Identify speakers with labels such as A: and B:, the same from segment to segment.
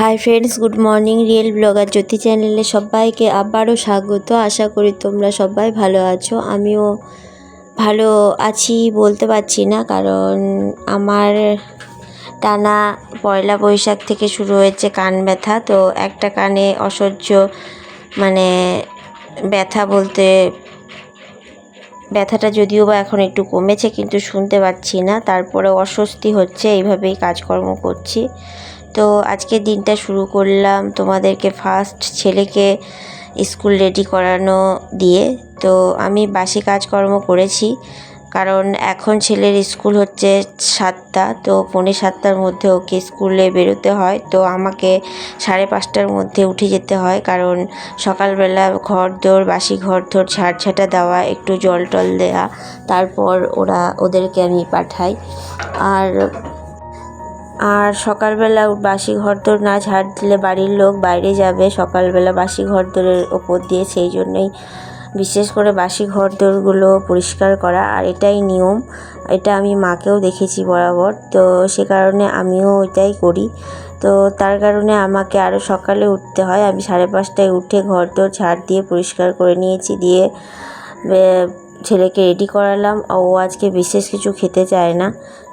A: Hi friends good morning real blogger Jyoti চ্যানেলে সবাইকে আবারও স্বাগত। আশা করি তোমরা সবাই ভালো আছো। আমিও ভালো আছি বলতে পারছি না, কারণ আমার টানা পয়লা বৈশাখ থেকে শুরু হয়েছে কান ব্যথা। তো একটা কানে অসহ্য মানে ব্যথা বলতে ব্যথাটা যদিও বা এখন একটু কমেছে, কিন্তু শুনতে পাচ্ছি না। তারপরে অস্বস্তি হচ্ছে, এইভাবেই কাজকর্ম করছি। তো আজকের দিনটা শুরু করলাম তোমাদেরকে ফার্স্ট ছেলেকে স্কুল রেডি করানো দিয়ে। তো আমি বাসি কাজকর্ম করেছি, কারণ এখন ছেলের স্কুল হচ্ছে সাতটা, তো পৌনে সাতটার মধ্যে ওকে স্কুলে বেরোতে হয়। তো আমাকে সাড়ে পাঁচটার মধ্যে উঠে যেতে হয়, কারণ সকালবেলা ঘর দোর, বাসি ঘর দোর ঝাড় ঝাঁটা দেওয়া, একটু জল টল দেওয়া তারপর ওরা ওদেরকে আমি পাঠাই। আর আর সকালবেলা বাসি ঘরদোর না ঝাড় দিলে বাড়ির লোক বাইরে যাবে। সকালবেলা বাসি ঘরদোরের ওপর দিয়ে সেই জন্যই বিশেষ করে বাসি ঘরদোরগুলো পরিষ্কার করা, আর এটাই নিয়ম। এটা আমি মাকেও দেখেছি বরাবর। তো সে কারণে আমিও ওইটাই করি। তো তার কারণে আমাকে আরও সকালে উঠতে হয়। আমি সাড়ে পাঁচটায় উঠে ঘরদোর ঝাড় দিয়ে পরিষ্কার করে নিয়েছি, দিয়ে ছেলেকে রেডি করালাম। ও আজকে বিশেষ কিছু খেতে চায় না।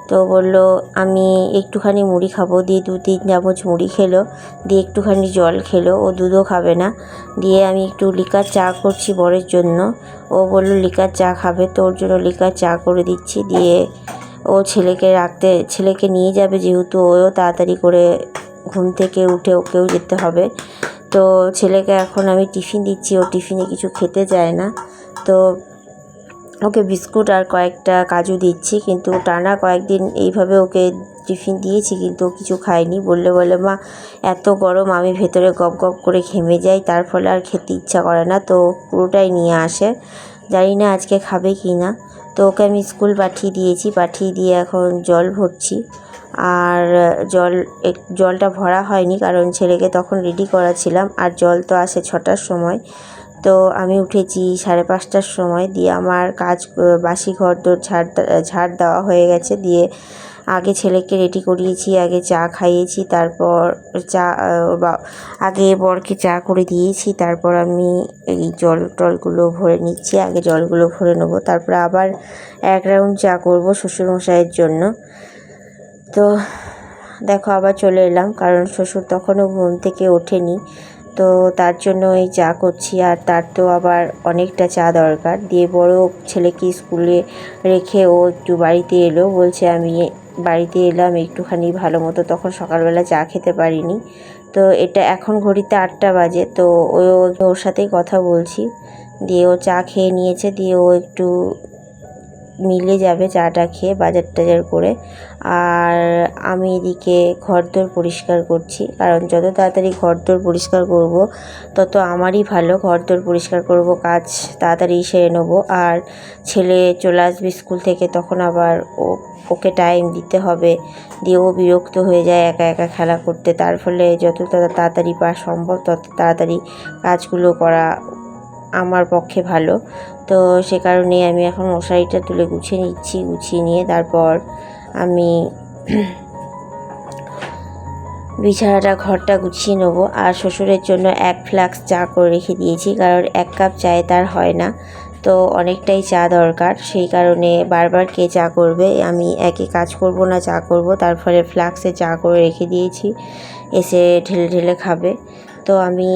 A: তো বলল, আমি একটুখানি মুড়ি খাব। দিয়ে দু তিন চামচ মুড়ি খেলো, দিয়ে একটুখানি জল খেলো। ও দুধও খাবে না। দিয়ে আমি একটু লিকার চা করছি বরের জন্য। ও বলল, লিকার চা খাবে? তো ওর জন্য লিকার চা করে দিচ্ছি। দিয়ে ও ছেলেকে রাখতে ছেলেকে নিয়ে যাবে যেহেতু ওও তাড়াতাড়ি করে ঘুম থেকে উঠে ওকেও যেতে হবে। তো ছেলেকে এখন আমি টিফিন দিচ্ছি। ও টিফিনে কিছু খেতে চায় না। তো ওকে বিস্কুট আর কয়েকটা কাজু দিচ্ছি, কিন্তু টানা কয়েকদিন এইভাবে ওকে টিফিন দিয়েছি, কিন্তু কিছু খায়নি। বললে বলে, মা, এত গরম, আমি ভেতরে গপ গপ করে ঘেমে যাই, তার ফলে আর খেতে ইচ্ছা করে না। তো পুরোটাই নিয়ে আসে। জানি না আজকে খাবে কি না। তো ওকে আমি স্কুল পাঠিয়ে দিয়েছি, পাঠিয়ে দিয়ে এখন জল ভরছি। আর জল জলটা ভরা হয়নি, কারণ ছেলেকে তখন রেডি করাছিলাম, আর জল তো আসে ছটার সময়। তো আমি উঠেছি সাড়ে পাঁচটার সময় দিয়ে আমার কাজ, বাসি ঘর দোর ঝাড় ঝাড় দেওয়া হয়ে গেছে দিয়ে আগে ছেলেকে রেডি করিয়েছি, আগে চা খাইয়েছি, তারপর চা আগে বরকে চা করে দিয়েছি, তারপর আমি এই জল টলগুলো ভরে নিচ্ছি, আগে জলগুলো ভরে নেব, তারপর আবার এক রাউন্ড চা করব শ্বশুরমশাইয়ের জন্য। তো দেখো আবার চলে এলাম, কারণ শ্বশুর তখনও ঘুম থেকে ওঠেনি। তো তার জন্য এই চা করছি আর তার তো আবার অনেকটা চা দরকার। দিয়ে বড় ছেলেকে স্কুলে রেখে ও একটু বাড়িতে এলো। বলছে, আমি বাড়িতে এলাম, একটুখানি ভালো মতো তখন সকালবেলা চা খেতে পারিনি। তো এটা এখন ঘড়িতে আটটা বাজে। তো ও, ওর সাথেই কথা বলছি। দিয়ে ও চা খেয়ে নিয়েছে। দিয়ে ও একটু মিলে যাবে চাটা খেয়ে, বাজার টাজার করে। আর আমি এদিকে ঘরদোর পরিষ্কার করছি। কারণ যত তাড়াতাড়ি ঘরদোর পরিষ্কার করব, তত আমারই ভালো। ঘরদোর পরিষ্কার করব, কাজ তাড়াতাড়ি সেরে নেব। আর ছেলে চলে আসবে স্কুল থেকে, তখন আবার ও, ওকে টাইম দিতে হবে। দিয়ে ও বিরক্ত হয়ে যায় একা একা খেলা করতে। তার ফলে যত তাড়াতাড়ি পাওয়া সম্ভব, তত তাড়াতাড়ি কাজগুলো করা আমার পক্ষে ভালো। তো সে কারণে আমি এখন মশারিটা তুলে গুছিয়ে নিচ্ছি, গুছিয়ে নিয়ে তারপর আমি বিছানাটা, ঘরটা গুছিয়ে নেব। আর শ্বশুরের জন্য এক ফ্লাক্স চা করে রেখে দিয়েছি, কারণ এক কাপ চায়ে তার হয় না। তো অনেকটাই চা দরকার, সেই কারণে বারবার কে চা করবে, আমি একে কাজ করব না, চা করব। তার ফলে ফ্লাক্সে চা করে রেখে দিয়েছি, এসে ঢেলে ঢেলে খাবে। তো আমি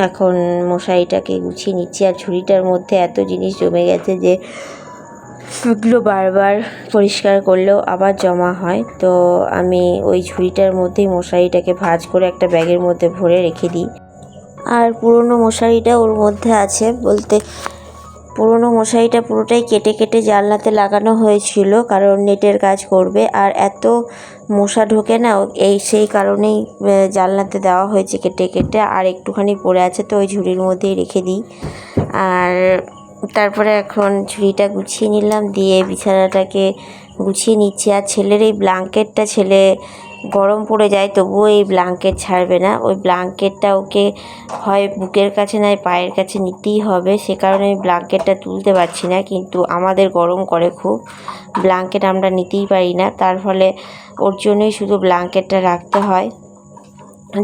A: এখন মশারিটাকে গুছিয়ে নিচ্ছি আর ঝুড়িটার মধ্যে এত জিনিস জমে গেছে যে ওগুলো বারবার, পরিষ্কার করলেও আবার জমা হয়। তো আমি ওই ঝুড়িটার মধ্যেই মশারিটাকে ভাজ করে একটা ব্যাগের মধ্যে ভরে রেখে দিই। আর পুরনো মশারিটা ওর মধ্যে আছে বলতে পুরনো মশারিটা পুরোটাই কেটে কেটে জানলাতে লাগানো হয়েছিল, কারণ নেটের কাজ করবে। আর এত মশা ঢোকে না, এই সেই কারণেই জানলাতে দেওয়া হয়েছে কেটে কেটে। আর একটুখানি পড়ে আছে তো ওই ঝুড়ির মধ্যেই রেখে দিই। আর তারপরে এখন ঝুড়িটা গুছিয়ে নিলাম, দিয়ে বিছানাটাকে গুছিয়ে নিচ্ছি। আর ছেলের এই ব্ল্যাঙ্কেটটা ছেলে গরম পড়ে যায়, তবুও এই ব্ল্যাঙ্কেট ছাড়বে না। ওই ব্ল্যাঙ্কেটটা ওকে হয় বুকের কাছে নয় পায়ের কাছে নিতেই হবে। সে কারণে আমি ব্ল্যাঙ্কেটটা তুলতে পারছি না, কিন্তু আমাদের গরম করে খুব। ব্ল্যাঙ্কেট আমরা নিতেই পারি না, তার ফলে ওর জন্যই শুধু ব্ল্যাঙ্কেটটা রাখতে হয়।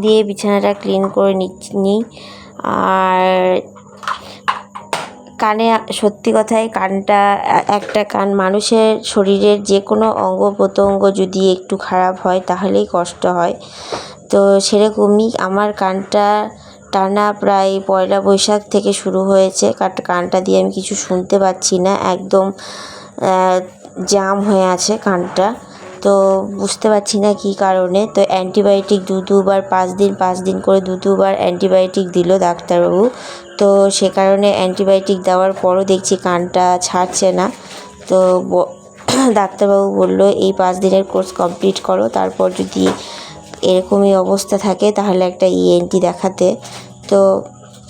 A: দিয়ে বিছানাটা ক্লিন করে নিই আর কানে সত্যি কথাই কানটা, একটা কান মানুষের শরীরের যে কোনো অঙ্গ প্রত্যঙ্গ যদি একটু খারাপ হয় তাহলেই কষ্ট হয়। তো সেরকমই আমার কানটা টানা প্রায় পয়লা বৈশাখ থেকে শুরু হয়েছে। কানটা দিয়ে আমি কিছু শুনতে পাচ্ছি না। একদম জাম হয়ে আছে কানটা। তো বুঝতে পারছি না কী কারণে। তো অ্যান্টিবায়োটিক দু দুবার, পাঁচ দিন পাঁচ দিন করে দু দুবার অ্যান্টিবায়োটিক দিল ডাক্তারবাবু। তো সে কারণে অ্যান্টিবায়োটিক দেওয়ার পরও দেখছি কানটা ছাড়ছে না। তো ডাক্তারবাবু বলল, এই পাঁচ দিনের কোর্স কমপ্লিট করো, তারপর যদি এরকমই অবস্থা থাকে তাহলে একটা ইএনটি দেখাতে। তো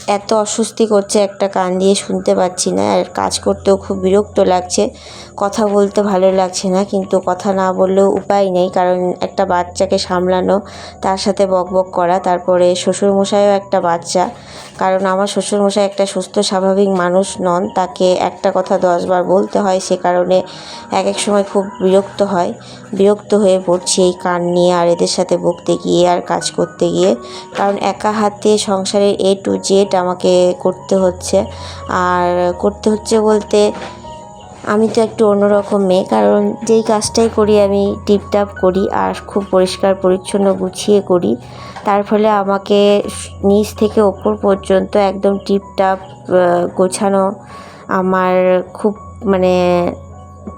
A: এত অস্বস্তি করছে একটা কান দিয়ে শুনতে পাচ্ছি না। আর কাজ করতেও খুব বিরক্ত লাগছে। কথা বলতে ভালো লাগছে না, কিন্তু কথা না বললেও উপায় নেই, কারণ একটা বাচ্চাকে সামলানো, তার সাথে বকবক করা, তারপরে শ্বশুরমশাইও একটা বাচ্চা। কারণ আমার শ্বশুরমশাই একটা সুস্থ, স্বাভাবিক মানুষ নন, তাকে একটা কথা দশবার বলতে হয়, সে কারণে এক এক সময় খুব বিরক্ত হয়। বিরক্ত হয়ে পড়ছি এই কান নিয়ে আর এদের সাথে বকতে গিয়ে আর কাজ করতে গিয়ে। কারণ একা হাতে সংসারের এ টু জেড আমাকে করতে হচ্ছে। আর করতে হচ্ছে বলতে আমি তো একটু অন্যরকম মেয়ে, কারণ যেই কাজটাই করি আমি টিপটাপ করি আর খুব পরিষ্কার, পরিচ্ছন্ন গুছিয়ে করি। তার ফলে আমাকে নিচ থেকে ওপর পর্যন্ত একদম টিপটাপ গোছানো আমার খুব মানে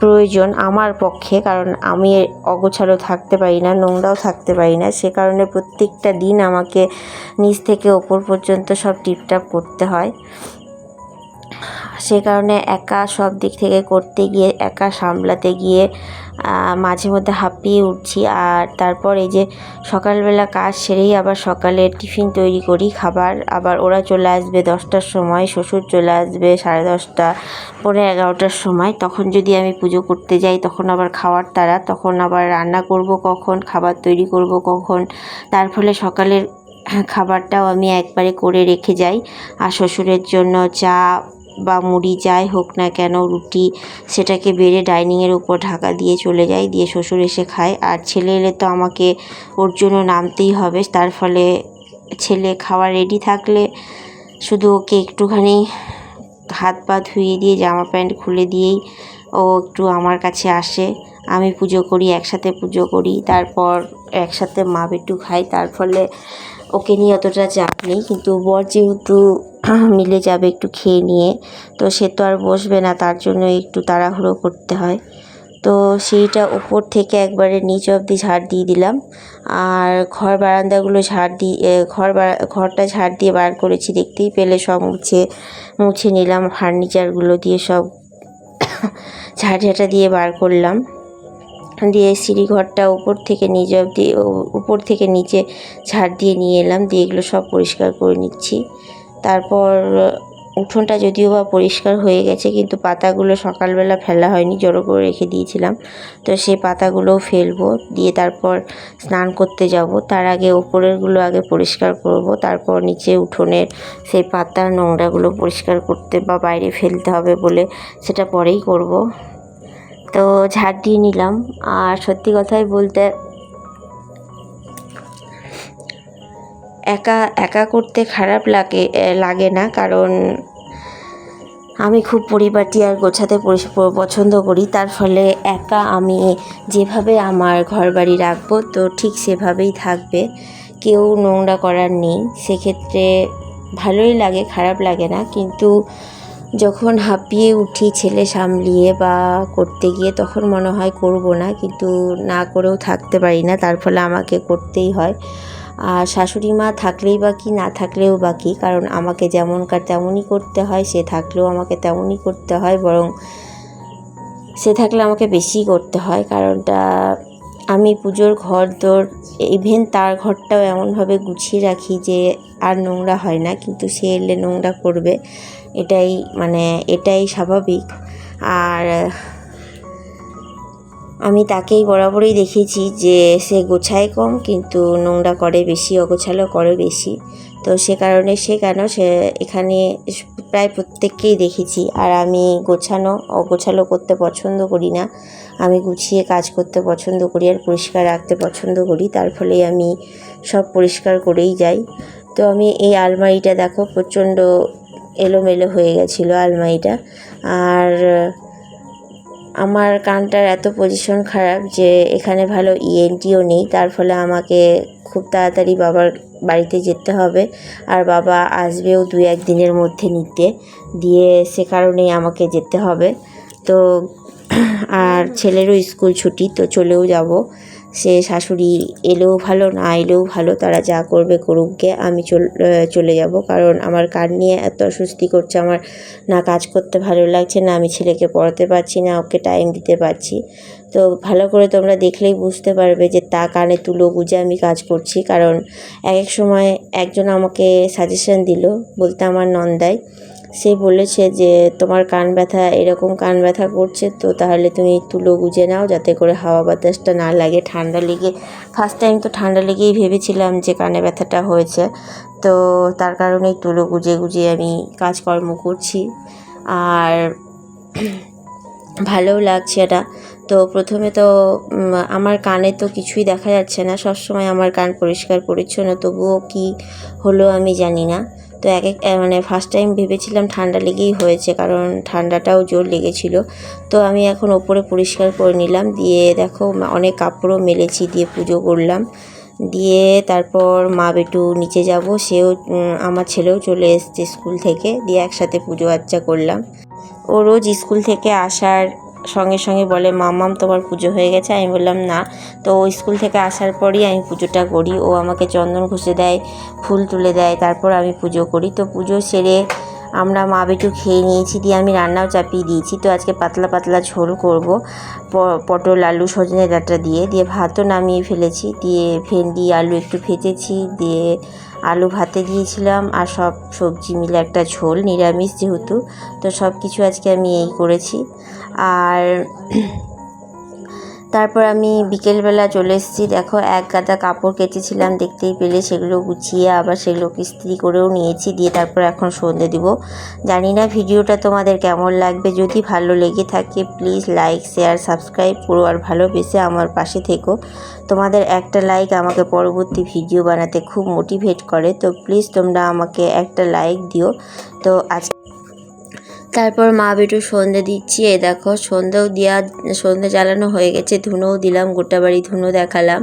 A: প্রয়োজন আমার পক্ষে, কারণ আমি অগোছালো থাকতে পারি না, নোংরাও থাকতে পারি না। সে কারণে প্রত্যেকটা দিন আমাকে নিচ থেকে ওপর পর্যন্ত সব টিপটাপ করতে হয়। সে কারণে একা সব দিক থেকে করতে গিয়ে, একা সামলাতে গিয়ে মাঝে মধ্যে হাঁপিয়ে উঠছি। আর তারপর এই যে সকালবেলা কাজ সেরেই আবার সকালে টিফিন তৈরি করি, খাবার। আবার ওরা চলে আসবে দশটার সময়, শ্বশুর চলে আসবে সাড়ে দশটা পরে এগারোটার সময়। তখন যদি আমি পুজো করতে যাই, তখন আবার খাওয়ার তারা তখন আবার রান্না করব কখন, খাবার তৈরি করব কখন। তার ফলে সকালের খাবারটাও আমি একবারে করে রেখে যাই। আর শ্বশুরের জন্য চা বা মুড়ি যাই হোক না কেন, রুটি সেটাকে বেড়ে ডাইনিংয়ের উপর ঢাকা দিয়ে চলে যাই, দিয়ে শ্বশুর এসে খায়। আর ছেলে এলে তো আমাকে ওর জন্য নামতেই হবে, তার ফলে ছেলে খাওয়া রেডি থাকলে শুধু ওকে একটুখানি হাত পা ধুয়ে দিয়ে, জামা প্যান্ট খুলে দিয়েই ও একটু আমার কাছে আসে। আমি পুজো করি, একসাথে পুজো করি, তারপর একসাথে মা বেটু খাই তার ফলে ওকে নিয়ে অতটা চাপ নেই, কিন্তু বর যেহেতু মিলে যাবে একটু খেয়ে নিয়ে, তো সে তো আর বসবে না, তার জন্য একটু তাড়াহুড়ো করতে হয়। তো সেইটা উপর থেকে একবারে নিচ অবধি ঝাড় দিয়ে দিলাম। আর ঘর বারান্দাগুলো ঝাড় দিয়ে ঘর ঘরটা ঝাড় দিয়ে বার করেছি, দেখতেই পেলে সব মুছে মুছে নিলাম, ফার্নিচারগুলো দিয়ে সব ঝাড় ঝাঁটা দিয়ে বার করলাম। দিয়ে সিঁড়িঘরটা উপর থেকে নিচে অবধি উপর থেকে নিচে ঝাড় দিয়ে নিয়ে এলাম, দিয়ে এগুলো সব পরিষ্কার করে নিচ্ছি। তারপর উঠোনটা যদিও বা পরিষ্কার হয়ে গেছে, কিন্তু পাতাগুলো সকালবেলা ফেলা হয়নি, জড়ো করে রেখে দিয়েছিলাম। তো সেই পাতাগুলোও ফেলব, দিয়ে তারপর স্নান করতে যাব। তার আগে ওপরেরগুলো আগে পরিষ্কার করব, তারপর নিচে উঠোনের সেই পাতার নোংরাগুলো পরিষ্কার করতে বা বাইরে ফেলতে হবে বলে সেটা পরেই করব। তো ঝাড় দিয়ে নিলাম। আর সত্যি কথাই বলতে একা একা করতে খারাপ লাগে লাগে না। কারণ আমি খুব পরিপাটি আর গোছাতে পছন্দ করি। তার ফলে একা আমি যেভাবে আমার ঘর বাড়ি রাখব, তো ঠিক সেভাবেই থাকবে। কেউ নোংরা করার নেই। সেক্ষেত্রে ভালোই লাগে, খারাপ লাগে না। কিন্তু যখন হাঁপিয়ে উঠি ছেলে সামলিয়ে বা করতে গিয়ে, তখন মনে হয় করব না, কিন্তু না করেও থাকতে পারি না, তার ফলে আমাকে করতেই হয়। আর শাশুড়ি মা থাকলেই বা কি, না থাকলেও বা কি, কারণ আমাকে যেমনকার তেমনই করতে হয়, সে থাকলেও আমাকে তেমনই করতে হয়, বরং সে থাকলে আমাকে বেশি করতে হয়, কারণটা আমি পুজোর ঘর দোর ইভেন তার ঘরটাও এমনভাবে গুছিয়ে রাখি যে আর নোংরা হয় না, কিন্তু সে এলে নোংরা করবে। এটাই মানে এটাই স্বাভাবিক। আর আমি তাকেই বরাবরই দেখেছি যে সে গোছায় কম, কিন্তু নোংরা করে বেশি, অগোছালো করে বেশি। তো সে কারণে সে কেন, সে এখানে প্রায় প্রত্যেককেই দেখেছি। আর আমি গোছানো, অগোছালো করতে পছন্দ করি না। আমি গুছিয়ে কাজ করতে পছন্দ করি আর পরিষ্কার রাখতে পছন্দ করি। তার ফলে আমি সব পরিষ্কার করেই যাই। তো আমি এই আলমারিটা দেখো, প্রচণ্ড এলোমেলো হয়ে গেছিল আলমারিটা। আর, আমার কানটার এত পজিশন খারাপ যে এখানে ভালো ইএনটিও নেই। তার ফলে আমাকে খুব তাড়াতাড়ি বাবার বাড়িতে যেতে হবে। আর বাবা আসবেও দু এক দিনের মধ্যে নিতে। দিয়ে সে কারণেই আমাকে যেতে হবে। তো, আর ছেলেরও স্কুল ছুটি, তো চলেও যাব। সে শাশুড়ি এলেও ভালো, না এলেও ভালো, তারা যা করবে করুক গে, আমি চল যাব। কারণ আমার কার নিয়ে এত অস্বস্তি করছে, আমার না কাজ করতে ভালো লাগছে, না আমি ছেলেকে পড়াতে পারছি, না ওকে টাইম দিতে পারছি। তো ভালো করে তোমরা দেখলেই বুঝতে পারবে যে তা কানে তুলো গুজে আমি কাজ করছি। কারণ এক এক সময় একজন আমাকে সাজেশন দিল, বলতে আমার নন্দায় সে বলেছে যে, তোমার কান ব্যথা, এরকম কান ব্যথা করছে, তো তাহলে তুমি তুলো গুজে নাও, যাতে করে হাওয়া বাতাসটা না লাগে, ঠান্ডা লেগে। ফার্স্ট টাইম তো ঠান্ডা লেগেই ভেবেছিলাম যে কানে ব্যথাটা হয়েছে। তো তার কারণেই তুলো গুজে গুজে আমি কাজকর্ম করছি। আর ভালোও লাগছে এটা। তো প্রথমে তো আমার কানে তো কিছুই দেখা যাচ্ছে না। সবসময় আমার কান পরিষ্কার পরিচ্ছন্ন, তবুও কি হলো আমি জানি না। তো এক এক মানে ফার্স্ট টাইম ভেবেছিলাম ঠান্ডা লেগেই হয়েছে, কারণ ঠান্ডাটাও জোর লেগেছিল। তো আমি এখন ওপরে পরিষ্কার করে নিলাম, দিয়ে দেখো অনেক কাপড়ও মেলেছি, দিয়ে পুজো করলাম। দিয়ে তারপর মা বেটু নিচে যাব, সেও আমার ছেলেও চলে এসছে স্কুল থেকে, দিয়ে একসাথে পুজো আর্চা করলাম। ও রোজ স্কুল থেকে আসার সঙ্গে সঙ্গে বলে মামাম তোমার পুজো হয়ে গেছে? আমি বললাম, না। তো স্কুল থেকে আসার পরই আমি পুজোটা করি। ও আমাকে চন্দন ঘুষে দেয়, ফুল তুলে দেয়, তারপর আমি পুজো করি। তো পুজো সেরে আমরা মা বেটু খেয়ে নিয়েছি, দিয়ে আমি রান্নাও চাপিয়ে দিয়েছি। তো আজকে পাতলা পাতলা ঝোল করব। পটল, আলু, সজনে ডাঁটা দিয়ে। দিয়ে ভাতও নামিয়ে ফেলেছি। দিয়ে ভেন্ডি, আলু একটু ভেজেছি। দিয়ে আলু ভাতে দিয়েছিলাম আর সব সবজি মিলে একটা ঝোল, নিরামিষ যেহেতু। তো সব কিছু আজকে আমি এই করেছি। আর তারপর আমি বিকেলবেলা চলে এসেছি। দেখো, এক গাদা কাপড় কেচেছিলাম, দেখতেই পেলে সেগুলো গুছিয়ে আবার সেগুলোকে ইস্ত্রি করেও নিয়েছি, দিয়ে তারপর এখন সন্ধে দিব। জানি না ভিডিওটা তোমাদের কেমন লাগবে। যদি ভালো লেগে থাকে প্লিজ লাইক শেয়ার সাবস্ক্রাইব করো আর ভালোবেসে আমার পাশে থেকো। তোমাদের একটা লাইক আমাকে পরবর্তী ভিডিও বানাতে খুব মোটিভেট করে। তো প্লিজ তোমরা আমাকে একটা লাইক দিও। তো আজ তারপর মা বেটু সন্ধে দিচ্ছি এ দেখো সন্ধেও দেওয়া সন্ধে জ্বালানো হয়ে গেছে, ধুনোও দিলাম, গোটা বাড়ি ধুনো দেখালাম।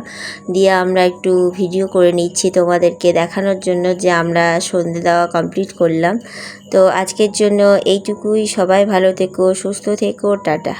A: দিয়ে আমরা একটু ভিডিও করে নিচ্ছি তোমাদেরকে দেখানোর জন্য যে আমরা সন্ধে দেওয়া কমপ্লিট করলাম। তো আজকের জন্য এইটুকুই, সবাই ভালো থেকো, সুস্থ থেকো, টাটা।